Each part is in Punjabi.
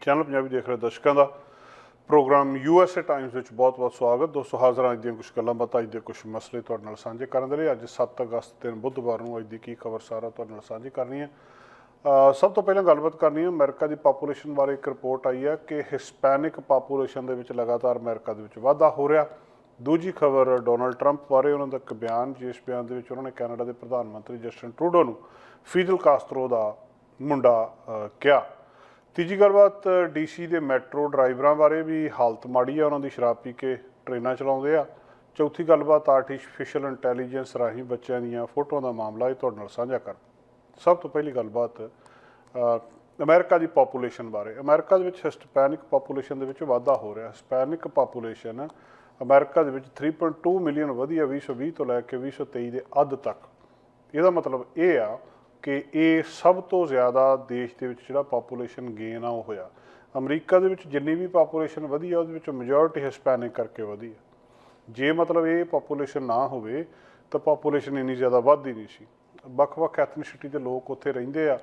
ਚੈਨਲ ਪੰਜਾਬੀ ਦੇਖ ਰਹੇ ਦਰਸ਼ਕਾਂ ਦਾ। ਪ੍ਰੋਗਰਾਮ ਯੂਐਸਏ ਟਾਈਮਸ ਵਿੱਚ ਬਹੁਤ-ਬਹੁਤ ਸਵਾਗਤ। ਦੋਸਤੋ, ਹਾਜ਼ਰ ਹਾਂ ਅੱਜ ਦੀਆਂ ਕੁਝ ਗੱਲਾਂ ਬਾਤਾਂ, ਅੱਜ ਦੇ ਕੁਝ ਮਸਲੇ ਤੁਹਾਡੇ ਨਾਲ ਸਾਂਝੇ ਕਰਨ ਦੇ ਲਈ। ਅੱਜ 7 ਅਗਸਤ ਦਿਨ ਬੁੱਧਵਾਰ ਨੂੰ ਅੱਜ ਦੀ ਕੀ ਖਬਰ ਸਾਰਾ ਤੁਹਾਡੇ ਨਾਲ ਸਾਂਝੀ ਕਰਨੀ ਹੈ। ਸਭ ਤੋਂ ਪਹਿਲਾਂ ਗੱਲਬਾਤ ਕਰਨੀ ਹੈ, ਅਮਰੀਕਾ ਦੀ ਪਾਪੂਲੇਸ਼ਨ ਬਾਰੇ ਇੱਕ ਰਿਪੋਰਟ ਆਈ ਹੈ ਕਿ ਹਿਸਪੈਨਿਕ ਪਾਪੂਲੇਸ਼ਨ ਦੇ ਵਿੱਚ ਲਗਾਤਾਰ ਅਮਰੀਕਾ ਦੇ ਵਿੱਚ ਵਾਧਾ ਹੋ ਰਿਹਾ। ਦੂਜੀ ਖਬਰ ਡੋਨਲਡ ਟਰੰਪ ਬਾਰੇ ਉਹਨਾਂ ਦਾ ਇੱਕ ਬਿਆਨ, ਜਿਸ ਬਿਆਨ ਦੇ ਵਿੱਚ ਉਹਨਾਂ ਨੇ ਕੈਨੇਡਾ ਦੇ ਪ੍ਰਧਾਨ ਮੰਤਰੀ ਜਸਟਨ ਟਰੂਡੋ ਨੂੰ ਫੀਡਲ ਕਾਸਟਰੋ ਦਾ ਮੁੰਡਾ ਕਿਹਾ। ਤੀਜੀ ਗੱਲਬਾਤ ਡੀਸੀ ਦੇ ਮੈਟਰੋ ਡਰਾਈਵਰਾਂ ਬਾਰੇ ਵੀ ਹਾਲਤ ਮਾੜੀ ਆ ਉਹਨਾਂ ਦੀ ਸ਼ਰਾਬ ਪੀ ਕੇ ਟ੍ਰੇਨਾਂ ਚਲਾਉਂਦੇ ਆ। ਚੌਥੀ ਗੱਲਬਾਤ ਆਰਟੀਫੀਸ਼ੀਅਲ ਇੰਟੈਲੀਜੈਂਸ ਰਾਹੀਂ ਬੱਚਿਆਂ ਦੀਆਂ ਫੋਟੋਆਂ ਦਾ ਮਾਮਲਾ ਇਹ ਤੁਹਾਡੇ ਨਾਲ ਸਾਂਝਾ ਕਰ। ਸਭ ਤੋਂ ਪਹਿਲੀ ਗੱਲਬਾਤ ਅ, ਅਮਰੀਕਾ ਦੀ ਪਾਪੂਲੇਸ਼ਨ ਬਾਰੇ। ਅਮਰੀਕਾ ਦੇ ਵਿੱਚ ਹਿਸਪੈਨਿਕ ਪਾਪੂਲੇਸ਼ਨ ਦੇ ਵਿੱਚ ਵਾਧਾ ਹੋ ਰਿਹਾ। ਹਿਸਪੈਨਿਕ ਪਾਪੂਲੇਸ਼ਨ ਅਮਰੀਕਾ ਦੇ ਵਿੱਚ 3.2 ਮਿਲੀਅਨ ਵਧੀਆ 2020 ਤੋਂ ਲੈ ਕੇ 2023 ਦੇ ਅੱਧ ਤੱਕ। ਇਹਦਾ ਮਤਲਬ ਇਹ ਆ ਕਿ ਇਹ ਸਭ ਤੋਂ ਜ਼ਿਆਦਾ ਦੇਸ਼ ਦੇ ਵਿੱਚ ਜਿਹੜਾ ਪਾਪੂਲੇਸ਼ਨ ਗੇਨ ਆ ਉਹ ਹੋਇਆ। ਅਮਰੀਕਾ ਦੇ ਵਿੱਚ ਜਿੰਨੀ ਵੀ ਪਾਪੂਲੇਸ਼ਨ ਵਧੀ ਆ, ਉਹਦੇ ਵਿੱਚ ਮੈਜੋਰਿਟੀ ਹਿਸਪੈਨਿਕ ਕਰਕੇ ਵਧੀ ਆ। ਜੇ ਮਤਲਬ ਇਹ ਪਾਪੂਲੇਸ਼ਨ ਨਾ ਹੋਵੇ, ਤਾਂ ਪਾਪੂਲੇਸ਼ਨ ਇੰਨੀ ਜ਼ਿਆਦਾ ਵੱਧਦੀ ਨਹੀਂ ਸੀ। ਵੱਖ-ਵੱਖ ਐਥਨਿਸਿਟੀ ਦੇ ਲੋਕ ਉੱਥੇ ਰਹਿੰਦੇ ਆ।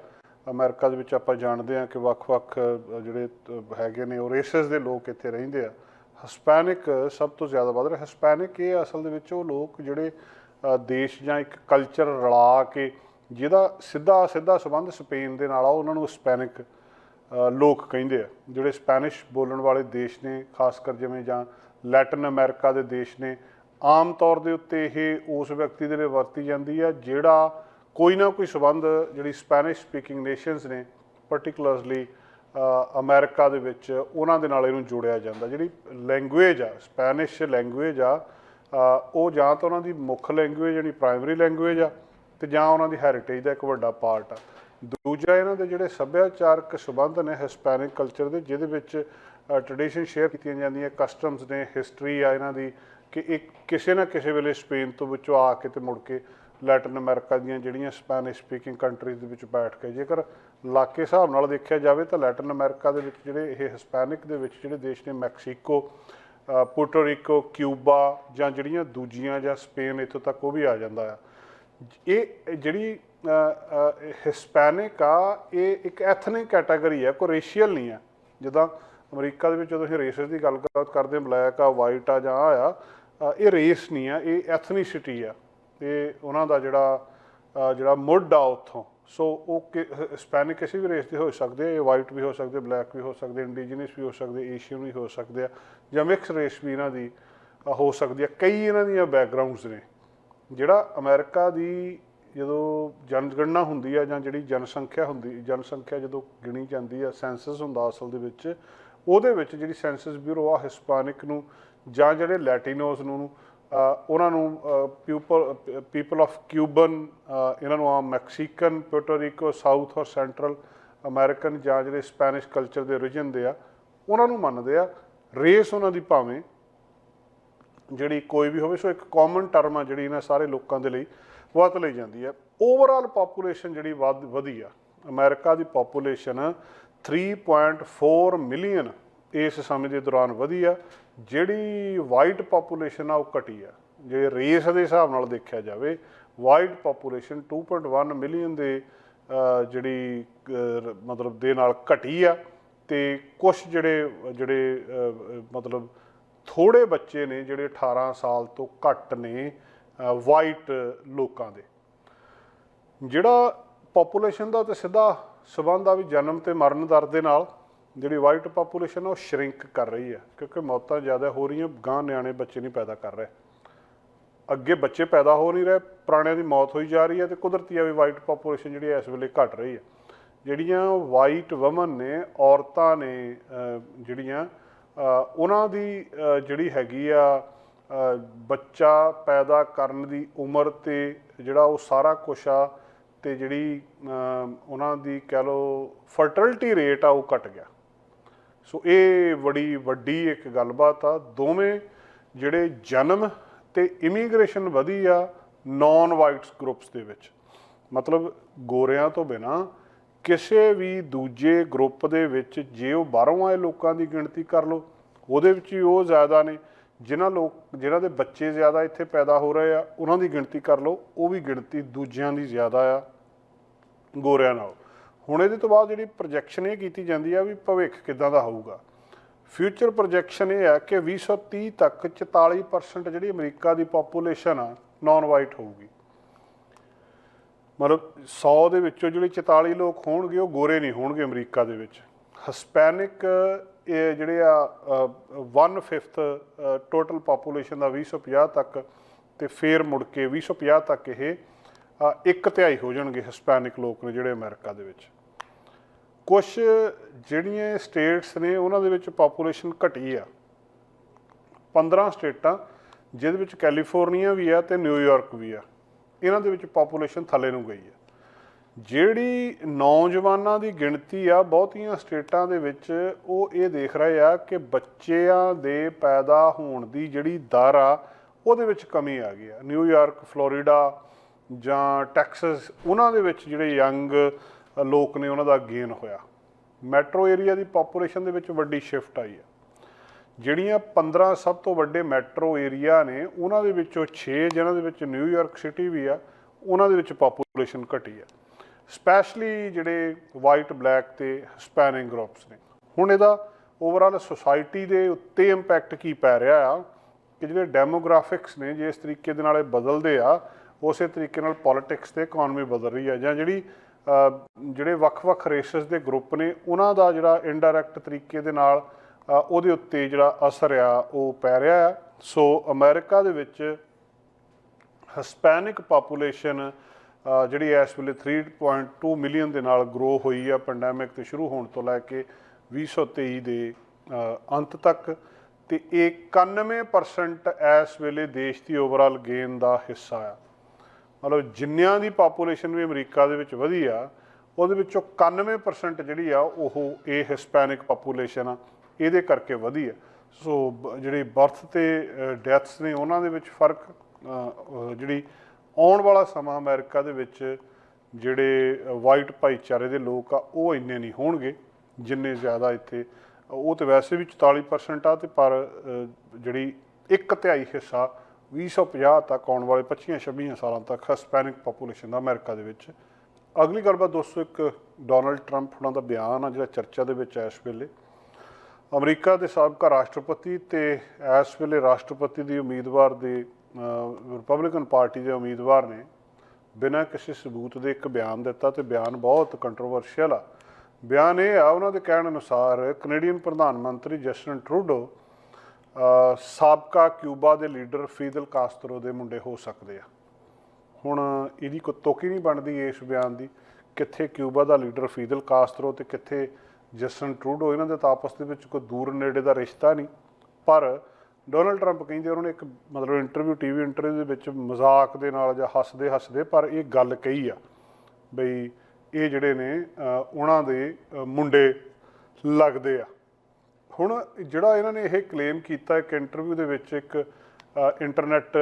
ਅਮਰੀਕਾ ਦੇ ਵਿੱਚ ਆਪਾਂ ਜਾਣਦੇ ਆ ਕਿ ਵੱਖ-ਵੱਖ ਜਿਹੜੇ ਹੈਗੇ ਨੇ, ਉਹ ਰੇਸਸ ਦੇ ਲੋਕ ਇੱਥੇ ਰਹਿੰਦੇ ਆ। ਹਿਸਪੈਨਿਕ ਸਭ ਤੋਂ ਜ਼ਿਆਦਾ ਵੱਧ ਰਿਹਾ। ਹਿਸਪੈਨਿਕ ਇਹ ਅਸਲ ਦੇ ਵਿੱਚ ਉਹ ਲੋਕ ਜਿਹੜੇ ਦੇਸ਼ ਜਾਂ ਇੱਕ ਕਲਚਰ ਰਲਾ ਕੇ ਜਿਹਦਾ ਸਿੱਧਾ ਸਿੱਧਾ ਸੰਬੰਧ ਸਪੇਨ ਦੇ ਨਾਲ ਆ, ਉਹਨਾਂ ਨੂੰ ਸਪੈਨਿਕ ਲੋਕ ਕਹਿੰਦੇ ਆ, ਜਿਹੜੇ ਸਪੈਨਿਸ਼ ਬੋਲਣ ਵਾਲੇ ਦੇਸ਼ ਨੇ, ਖਾਸ ਕਰ ਜਿਵੇਂ ਜਾਂ ਲੈਟਿਨ ਅਮਰੀਕਾ ਦੇ ਦੇਸ਼ ਨੇ, ਆਮ ਤੌਰ ਦੇ ਉੱਤੇ ਇਹ ਉਸ ਵਿਅਕਤੀ ਦੇ ਲਈ ਵਰਤੀ ਜਾਂਦੀ ਆ, ਜਿਹੜਾ ਕੋਈ ਨਾ ਕੋਈ ਸਬੰਧ ਜਿਹੜੀ ਸਪੈਨਿਸ਼ ਸਪੀਕਿੰਗ ਨੇਸ਼ਨਸ ਨੇ ਪਾਰਟਿਕੂਲਰਲੀ ਅਮਰੀਕਾ ਦੇ ਵਿੱਚ, ਉਹਨਾਂ ਦੇ ਨਾਲ ਇਹਨੂੰ ਜੋੜਿਆ ਜਾਂਦਾ। ਜਿਹੜੀ ਲੈਂਗੁਏਜ ਆ, ਸਪੈਨਿਸ਼ ਲੈਂਗੁਏਜ ਆ ਉਹ ਜਾਂ ਤਾਂ ਉਹਨਾਂ ਦੀ ਮੁੱਖ ਲੈਂਗੁਏਜ ਜਿਹੜੀ ਪ੍ਰਾਇਮਰੀ ਲੈਂਗੁਏਜ ਆ ਤੇ ਜਾਂ ਉਹਨਾਂ ਦੀ ਹੈਰੀਟੇਜ ਦਾ ਇੱਕ ਵੱਡਾ ਪਾਰਟ ਆ। ਦੂਜਾ ਇਹਨਾਂ ਦੇ ਜਿਹੜੇ ਸੱਭਿਆਚਾਰਕ ਸਬੰਧ ਨੇ ਹਿਸਪੈਨਿਕ ਕਲਚਰ ਦੇ ਜਿਹਦੇ ਵਿੱਚ ਟ੍ਰੈਡੀਸ਼ਨ ਸ਼ੇਅਰ ਕੀਤੀਆਂ ਜਾਂਦੀਆਂ ਕਸਟਮਸ ਨੇ ਹਿਸਟਰੀ ਆ ਇਹਨਾਂ ਦੀ ਕਿ ਇੱਕ ਕਿਸੇ ਨਾ ਕਿਸੇ ਵੇਲੇ ਸਪੇਨ ਤੋਂ ਵਿੱਚੋਂ ਆ ਕੇ ਤੇ ਮੁੜ ਕੇ ਲੈਟਿਨ ਅਮਰੀਕਾ ਦੀਆਂ ਜਿਹੜੀਆਂ ਸਪੈਨਿਸ਼ ਸਪੀਕਿੰਗ ਕੰਟਰੀਜ਼ ਦੇ ਵਿੱਚ ਬੈਠ ਕੇ ਜੇਕਰ ਇਲਾਕੇ ਹਿਸਾਬ ਨਾਲ ਦੇਖਿਆ ਜਾਵੇ ਤਾਂ ਲੈਟਿਨ ਅਮਰੀਕਾ ਦੇ ਵਿੱਚ ਜਿਹੜੇ ਇਹ ਹਿਸਪੈਨਿਕ ਦੇ ਵਿੱਚ ਜਿਹੜੇ ਦੇਸ਼ ਨੇ ਮੈਕਸੀਕੋ ਅ, ਰਿਕੋ ਕਿਊਬਾ ਜਾਂ ਜਿਹੜੀਆਂ ਦੂਜੀਆਂ ਜਾਂ ਸਪੇਨ ਇੱਥੋਂ ਤੱਕ ਉਹ ਵੀ ਆ ਜਾਂਦਾ ਆ। ਇਹ ਜਿਹੜੀ ਹਿਸਪੈਨਿਕ ਆ, ਇਹ ਇੱਕ ਐਥਨਿਕ ਕੈਟਾਗਰੀ ਹੈ ਕੋਈ ਰੇਸ਼ੀਅਲ ਨਹੀਂ ਹੈ ਜਿੱਦਾਂ ਅਮਰੀਕਾ ਦੇ ਵਿੱਚ ਜਦੋਂ ਅਸੀਂ ਰੇਸਸ ਦੀ ਗੱਲ ਕਰਦੇ ਬਲੈਕ ਆ ਵਾਈਟ ਆ ਜਾਂ ਆ ਆ ਇਹ ਰੇਸ ਨਹੀਂ ਆ, ਇਹ ਐਥਨੀਸਿਟੀ ਆ। ਇਹ ਉਹਨਾਂ ਦਾ ਜਿਹੜਾ ਜਿਹੜਾ ਮੁੱਢ ਆ ਉੱਥੋਂ। ਸੋ ਉਹ ਹਿਸਪੈਨਿਕ ਕਿਸੇ ਵੀ ਰੇਸ ਦੇ ਹੋ ਸਕਦੇ ਆ, ਇਹ ਵਾਈਟ ਵੀ ਹੋ ਸਕਦੇ ਬਲੈਕ ਵੀ ਹੋ ਸਕਦੇ ਇੰਡੀਜੀਨਸ ਵੀ ਹੋ ਸਕਦੇ ਏਸ਼ੀਅਨ ਵੀ ਹੋ ਸਕਦੇ ਆ, ਜਾਂ ਮਿਕਸ ਰੇਸ ਵੀ ਇਹਨਾਂ ਦੀ ਹੋ ਸਕਦੀ ਆ। ਕਈ ਇਹਨਾਂ ਦੀਆਂ ਬੈਕਗ੍ਰਾਉਂਡਸ ਨੇ। ਜਿਹੜਾ ਅਮਰੀਕਾ ਦੀ ਜਦੋਂ ਜਨਗਣਨਾ ਹੁੰਦੀ ਆ ਜਾਂ ਜਿਹੜੀ ਜਨਸੰਖਿਆ ਹੁੰਦੀ, ਜਨਸੰਖਿਆ ਜਦੋਂ ਗਿਣੀ ਜਾਂਦੀ ਆ, ਸੈਂਸਸ ਹੁੰਦਾ ਅਸਲ ਦੇ ਵਿੱਚ, ਉਹਦੇ ਵਿੱਚ ਜਿਹੜੀ ਸੈਂਸਸ ਬਿਊਰੋ ਆ, ਹਿਸਪੈਨਿਕ ਨੂੰ ਜਾਂ ਜਿਹੜੇ ਲੈਟਿਨੋਸ ਨੂੰ ਉਹਨਾਂ ਨੂੰ ਪੀਪਲ ਪੀਪਲ ਆਫ ਕਿਊਬਨ ਇਹਨਾਂ ਨੂੰ ਆ ਮੈਕਸੀਕਨ ਪੁerto ਸਾਊਥ ਔਰ ਸੈਂਟਰਲ ਅਮਰੀਕਨ ਜਾਂ ਜਿਹੜੇ ਸਪੈਨਿਸ਼ ਕਲਚਰ ਦੇ origin ਦੇ ਆ, ਉਹਨਾਂ ਨੂੰ ਮੰਨਦੇ ਆ। ਰੇਸ ਉਹਨਾਂ ਦੀ ਭਾਵੇਂ ਜਿਹੜੀ ਕੋਈ ਵੀ ਹੋਵੇ, ਸੋ ਇੱਕ ਕਾਮਨ ਟਰਮ ਆ ਜਿਹੜੀ ਇਹਨਾਂ ਸਾਰੇ ਲੋਕਾਂ ਦੇ ਲਈ ਵਰਤ ਲਈ ਜਾਂਦੀ ਹੈ ਓਵਰਆਲ ਪਾਪੂਲੇਸ਼ਨ ਜਿਹੜੀ ਵੱਧ, ਵਧੀ ਆ। ਅਮਰੀਕਾ ਦੀ ਪਾਪੂਲੇਸ਼ਨ 3.4 ਮਿਲੀਅਨ ਇਸ ਸਮੇਂ ਦੇ ਦੌਰਾਨ ਵਧੀ ਆ। ਜਿਹੜੀ ਵਾਈਟ ਪਾਪੂਲੇਸ਼ਨ ਆ, ਉਹ ਘਟੀ ਆ। ਜੇ ਰੇਸ ਦੇ ਹਿਸਾਬ ਨਾਲ ਦੇਖਿਆ ਜਾਵੇ ਵਾਈਟ ਪਾਪੂਲੇਸ਼ਨ 2.1 ਮਿਲੀਅਨ ਦੇ ਜਿਹੜੀ ਮਤਲਬ ਦੇ ਨਾਲ ਘਟੀ ਆ। ਤੇ ਕੁਝ ਜਿਹੜੇ ਜਿਹੜੇ ਮਤਲਬ ਥੋੜੇ ਬੱਚੇ ਨੇ ਜਿਹੜੇ 18 ਸਾਲ ਤੋਂ ਘੱਟ ਨੇ ਵਾਈਟ ਲੋਕਾਂ ਦੇ। ਜਿਹੜਾ ਪਾਪੂਲੇਸ਼ਨ ਦਾ ਤੇ ਸਿੱਧਾ ਸਬੰਧ ਆ ਵੀ ਜਨਮ ਤੇ ਮਰਨ ਦਰ ਦੇ ਨਾਲ, ਜਿਹੜੀ ਵਾਈਟ ਪਾਪੂਲੇਸ਼ਨ ਉਹ ਸ਼ਰਿੰਕ ਕਰ ਰਹੀ ਹੈ ਕਿਉਂਕਿ ਮੌਤਾਂ ਜ਼ਿਆਦਾ ਹੋ ਰਹੀਆਂ ਗਾਂ ਨਿਆਣੇ ਬੱਚੇ ਨਹੀਂ ਪੈਦਾ ਕਰ ਰਹੇ। ਅੱਗੇ ਬੱਚੇ ਪੈਦਾ ਹੋ ਨਹੀਂ ਰਹੇ, ਪੁਰਾਣਿਆਂ ਦੀ ਮੌਤ ਹੋਈ ਜਾ ਰਹੀ ਹੈ ਤੇ ਕੁਦਰਤੀ ਆ ਵੀ ਵਾਈਟ ਪਾਪੂਲੇਸ਼ਨ ਜਿਹੜੀ ਇਸ ਵੇਲੇ ਘਟ ਰਹੀ ਹੈ ਜਿਹੜੀਆਂ ਵਾਈਟ ਵਮਨ ਨੇ, ਔਰਤਾਂ ਨੇ ਜਿਹੜੀਆਂ ਉਹਨਾਂ ਦੀ ਜਿਹੜੀ ਹੈਗੀ ਆ ਬੱਚਾ ਪੈਦਾ ਕਰਨ ਦੀ ਉਮਰ ਤੇ ਜਿਹੜਾ ਉਹ ਸਾਰਾ ਕੁਛ ਆ ਤੇ ਜਿਹੜੀ ਉਹਨਾਂ ਦੀ ਕਹਿ ਲਓ ਫਰਟੀਲਿਟੀ ਰੇਟ ਆ ਉਹ ਘਟ ਗਿਆ। ਸੋ ਇਹ ਬੜੀ ਵੱਡੀ ਇੱਕ ਗੱਲਬਾਤ ਆ। ਦੋਵੇਂ ਜਿਹੜੇ ਜਨਮ ਤੇ ਇਮੀਗ੍ਰੇਸ਼ਨ ਵਧੀ ਆ ਨਾਨ ਵਾਈਟਸ ਗਰੁੱਪਸ ਦੇ ਵਿੱਚ। ਮਤਲਬ ਗੋਰਿਆਂ ਤੋਂ ਬਿਨਾ ਕਿਸੇ ਵੀ ਦੂਜੇ ਗਰੁੱਪ ਦੇ ਵਿੱਚ ਜੇ ਉਹ ਬਾਹਰੋਂ ਆਏ ਲੋਕਾਂ ਦੀ ਗਿਣਤੀ ਕਰ ਲਓ, ਉਹਦੇ ਵਿੱਚ ਵੀ ਉਹ ਜ਼ਿਆਦਾ ਨੇ, ਜਿਨ੍ਹਾਂ ਲੋਕ, ਜਿਨ੍ਹਾਂ ਦੇ ਬੱਚੇ ਜ਼ਿਆਦਾ ਇੱਥੇ ਪੈਦਾ ਹੋ ਰਹੇ ਆ, ਉਹਨਾਂ ਦੀ ਗਿਣਤੀ ਕਰ ਲਓ, ਉਹ ਵੀ ਗਿਣਤੀ ਦੂਜਿਆਂ ਦੀ ਜ਼ਿਆਦਾ ਆ, ਗੋਰਿਆਂ ਨਾਲ। ਹੁਣ ਇਹਦੇ ਤੋਂ ਬਾਅਦ ਜਿਹੜੀ ਪ੍ਰੋਜੈਕਸ਼ਨ ਇਹ ਕੀਤੀ ਜਾਂਦੀ ਆ ਵੀ ਭਵਿੱਖ ਕਿੱਦਾਂ ਦਾ ਹੋਊਗਾ। ਫਿਊਚਰ ਪ੍ਰੋਜੈਕਸ਼ਨ ਇਹ ਹੈ ਕਿ 2030 ਤੱਕ 44% ਜਿਹੜੀ ਅਮਰੀਕਾ ਦੀ ਪੋਪੂਲੇਸ਼ਨ ਆ ਨਾਨ ਵਾਈਟ ਹੋਊਗੀ। ਮਤਲਬ 100 ਦੇ ਵਿੱਚੋਂ ਜਿਹੜੇ 44 ਲੋਕ ਹੋਣਗੇ, ਉਹ ਗੋਰੇ ਨਹੀਂ ਹੋਣਗੇ ਅਮਰੀਕਾ ਦੇ ਵਿੱਚ। ਹਸਪੈਨਿਕ ਇਹ ਜਿਹੜੇ ਆ 1/5 ਟੋਟਲ ਪੋਪੂਲੇਸ਼ਨ ਦਾ 2050 ਤੱਕ ਤੇ ਫੇਰ ਮੁੜ ਕੇ 2050 ਤੱਕ ਇਹ ਇੱਕ ਤਿਹਾਈ ਹੋ ਜਾਣਗੇ ਹਸਪੈਨਿਕ ਲੋਕ ਨੇ ਜਿਹੜੇ ਅਮਰੀਕਾ ਦੇ ਵਿੱਚ। ਕੁਝ ਜਿਹੜੀਆਂ ਸਟੇਟਸ ਨੇ, ਉਹਨਾਂ ਦੇ ਵਿੱਚ ਪੋਪੂਲੇਸ਼ਨ ਘਟੀ ਆ। 15 ਸਟੇਟਾਂ, ਜਿਹਦੇ ਵਿੱਚ ਕੈਲੀਫੋਰਨੀਆ ਵੀ ਆ ਤੇ ਨਿਊਯਾਰਕ ਵੀ ਆ। ਇਹਨਾਂ ਦੇ ਵਿੱਚ ਪੋਪੂਲੇਸ਼ਨ ਥੱਲੇ ਨੂੰ ਗਈ ਆ ਜਿਹੜੀ ਨੌਜਵਾਨਾਂ ਦੀ ਗਿਣਤੀ ਆ, ਬਹੁਤੀਆਂ ਸਟੇਟਾਂ ਦੇ ਵਿੱਚ ਉਹ ਇਹ ਦੇਖ ਰਹੇ ਆ ਕਿ ਬੱਚਿਆਂ ਦੇ ਪੈਦਾ ਹੋਣ ਦੀ ਜਿਹੜੀ ਦਰ ਆ, ਉਹਦੇ ਵਿੱਚ ਕਮੀ ਆ ਗਈ ਆ। ਨਿਊਯਾਰਕ ਫਲੋਰੀਡਾ ਜਾਂ ਟੈਕਸਸ, ਉਹਨਾਂ ਦੇ ਵਿੱਚ ਜਿਹੜੇ ਯੰਗ ਲੋਕ ਨੇ, ਉਹਨਾਂ ਦਾ ਗੇਨ ਹੋਇਆ। ਮੈਟਰੋ ਏਰੀਆ ਦੀ ਪੋਪੂਲੇਸ਼ਨ ਦੇ ਵਿੱਚ ਵੱਡੀ ਸ਼ਿਫਟ ਆਈ ਆ। ਜਿਹੜੀਆਂ 15 ਸਭ ਤੋਂ ਵੱਡੇ ਮੈਟਰੋ ਏਰੀਆ ਨੇ, ਉਹਨਾਂ ਦੇ ਵਿੱਚੋਂ 6 ਜਿਨ੍ਹਾਂ ਦੇ ਵਿੱਚ ਨਿਊਯਾਰਕ ਸਿਟੀ ਵੀ ਆ, ਉਹਨਾਂ ਦੇ ਵਿੱਚ ਪੋਪੂਲੇਸ਼ਨ ਘਟੀ ਆ। ਸਪੈਸ਼ਲੀ ਜਿਹੜੇ ਵਾਈਟ ਬਲੈਕ ਤੇ ਹਿਸਪੈਨਿਕ ਗਰੁੱਪਸ ਨੇ। ਹੁਣ ਇਹਦਾ ਓਵਰਆਲ ਸੋਸਾਇਟੀ ਦੇ ਉੱਤੇ ਇੰਪੈਕਟ ਕੀ ਪੈ ਰਿਹਾ ਆ, ਕਿ ਜਿਹੜੇ ਡੈਮੋਗ੍ਰਾਫਿਕਸ ਨੇ ਜਿਸ ਤਰੀਕੇ ਦੇ ਨਾਲ ਇਹ ਬਦਲਦੇ ਆ, ਉਸੇ ਤਰੀਕੇ ਨਾਲ ਪੋਲਿਟਿਕਸ ਤੇ ਇਕਨੋਮੀ ਬਦਲ ਰਹੀ ਆ, ਜਾਂ ਜਿਹੜੀ ਜਿਹੜੇ ਵੱਖ-ਵੱਖ ਰੇਸਸ ਦੇ ਗਰੁੱਪ ਨੇ, ਉਹਨਾਂ ਦਾ ਜਿਹੜਾ ਇਨਡਾਇਰੈਕਟ ਤਰੀਕੇ ਦੇ ਨਾਲ ਉਹਦੇ ਉੱਤੇ ਜਿਹੜਾ ਅਸਰ ਆ, ਉਹ ਪੈ ਰਿਹਾ ਆ। ਸੋ ਅਮਰੀਕਾ ਦੇ ਵਿੱਚ ਹਸਪੈਨਿਕ ਪੋਪੂਲੇਸ਼ਨ ਜਿਹੜੀ ਇਸ ਵੇਲੇ 3.2 ਮਿਲੀਅਨ ਦੇ ਨਾਲ ਗਰੋ ਹੋਈ ਆ ਪੈਂਡੈਮਿਕ ਤੇ ਸ਼ੁਰੂ ਹੋਣ ਤੋਂ ਲੈ ਕੇ 2023 ਦੇ ਅੰਤ ਤੱਕ। ਤੇ ਇਹ 91% ਇਸ ਵੇਲੇ ਦੇਸ਼ ਦੀ ਓਵਰਆਲ ਗੇਨ ਦਾ ਹਿੱਸਾ ਆ। ਮਤਲਬ ਜਿੰਨਿਆਂ ਦੀ ਪਾਪੂਲੇਸ਼ਨ ਵੀ ਅਮਰੀਕਾ ਦੇ ਵਿੱਚ ਵਧੀ ਆ, ਉਹਦੇ ਵਿੱਚੋਂ 91% ਜਿਹੜੀ ਆ, ਉਹ ਇਹ ਹਿਸਪੈਨਿਕ ਪਾਪੂਲੇਸ਼ਨ ਆ। ਇਹਦੇ ਕਰਕੇ ਵਧੀ ਆ ਸੋ ਬ- ਜਿਹੜੀ ਬਰਥ ਤੇ ਡੈਥਸ ਨੇ ਉਹਨਾਂ ਦੇ ਵਿੱਚ ਫ਼ਰਕ ਜਿਹੜੀ ਆਉਣ ਵਾਲਾ ਸਮਾਂ ਅਮਰੀਕਾ ਦੇ ਵਿੱਚ ਜਿਹੜੇ ਵਾਈਟ ਭਾਈਚਾਰੇ ਦੇ ਲੋਕ ਆ, ਉਹ ਇੰਨੇ ਨਹੀਂ ਹੋਣਗੇ ਜਿੰਨੇ ਜ਼ਿਆਦਾ ਇੱਥੇ। ਉਹ ਤੇ ਵੈਸੇ ਵੀ 44% ਆ ਤੇ ਪਰ ਜਿਹੜੀ ਇੱਕ ਤਿਹਾਈ ਹਿੱਸਾ 2050 ਤੱਕ ਆਉਣ ਵਾਲੇ 25-26 ਸਾਲਾਂ ਤੱਕ ਹਿਸਪੈਨਿਕ ਪੋਪੂਲੇਸ਼ਨ ਦਾ ਅਮਰੀਕਾ ਦੇ ਵਿੱਚ। ਅਗਲੀ ਗੱਲਬਾਤ ਦੋਸਤੋ ਇੱਕ ਡੋਨਲਡ ਟਰੰਪ ਉਹਨਾਂ ਦਾ ਬਿਆਨ ਆ ਜਿਹੜਾ ਚਰਚਾ ਦੇ ਵਿੱਚ ਆ ਇਸ ਵੇਲੇ। ਅਮਰੀਕਾ ਦੇ ਸਾਬਕਾ ਰਾਸ਼ਟਰਪਤੀ ਤੇ ਇਸ ਵੇਲੇ ਰਾਸ਼ਟਰਪਤੀ ਦੀ ਉਮੀਦਵਾਰ ਦੇ ਰਿਪਬਲਿਕਨ ਪਾਰਟੀ ਦੇ ਉਮੀਦਵਾਰ ਨੇ ਬਿਨਾਂ ਕਿਸੇ ਸਬੂਤ ਦੇ ਇੱਕ ਬਿਆਨ ਦਿੱਤਾ ਤੇ ਬਿਆਨ ਬਹੁਤ ਕੰਟਰੋਵਰਸ਼ੀਅਲ ਆ। ਬਿਆਨ ਇਹ ਆ, ਉਹਨਾਂ ਦੇ ਕਹਿਣ ਅਨੁਸਾਰ ਕੈਨੇਡੀਅਨ ਪ੍ਰਧਾਨ ਮੰਤਰੀ ਜਸਟਨ ਟਰੂਡੋ ਸਾਬਕਾ ਕਿਊਬਾ ਦੇ ਲੀਡਰ ਫੀਦਲ ਕਾਸਤਰੋ ਦੇ ਮੁੰਡੇ ਹੋ ਸਕਦੇ ਆ। ਹੁਣ ਇਹਦੀ ਕੋਈ ਤੋਕੀ ਨਹੀਂ ਬਣਦੀ ਇਸ ਬਿਆਨ ਦੀ ਕਿੱਥੇ ਕਿਊਬਾ ਦਾ ਲੀਡਰ ਫੀਦਲ ਕਾਸਤਰੋ ਤੇ ਕਿੱਥੇ ਜਸਟਨ ਟਰੂਡੋ ਇਹਨਾਂ ਦੇ ਤਾਂ ਆਪਸ ਦੇ ਵਿੱਚ ਕੋਈ ਦੂਰ ਨੇੜੇ ਦਾ ਰਿਸ਼ਤਾ ਨਹੀਂ, ਪਰ ਡੋਨਲਡ ਟਰੰਪ ਕਹਿੰਦੇ ਉਹਨਾਂ ਨੇ ਇੱਕ ਮਤਲਬ ਇੰਟਰਵਿਊ, ਟੀਵੀ ਇੰਟਰਵਿਊ ਦੇ ਵਿੱਚ ਮਜ਼ਾਕ ਦੇ ਨਾਲ ਜਾਂ ਹੱਸਦੇ ਹੱਸਦੇ, ਪਰ ਇਹ ਗੱਲ ਕਹੀ ਆ ਬਈ ਇਹ ਜਿਹੜੇ ਨੇ ਉਹਨਾਂ ਦੇ ਮੁੰਡੇ ਲੱਗਦੇ ਆ। ਹੁਣ ਜਿਹੜਾ ਇਹਨਾਂ ਨੇ ਇਹ ਕਲੇਮ ਕੀਤਾ ਇੱਕ ਇੰਟਰਵਿਊ ਦੇ ਵਿੱਚ ਇੱਕ ਇੰਟਰਨੈਟ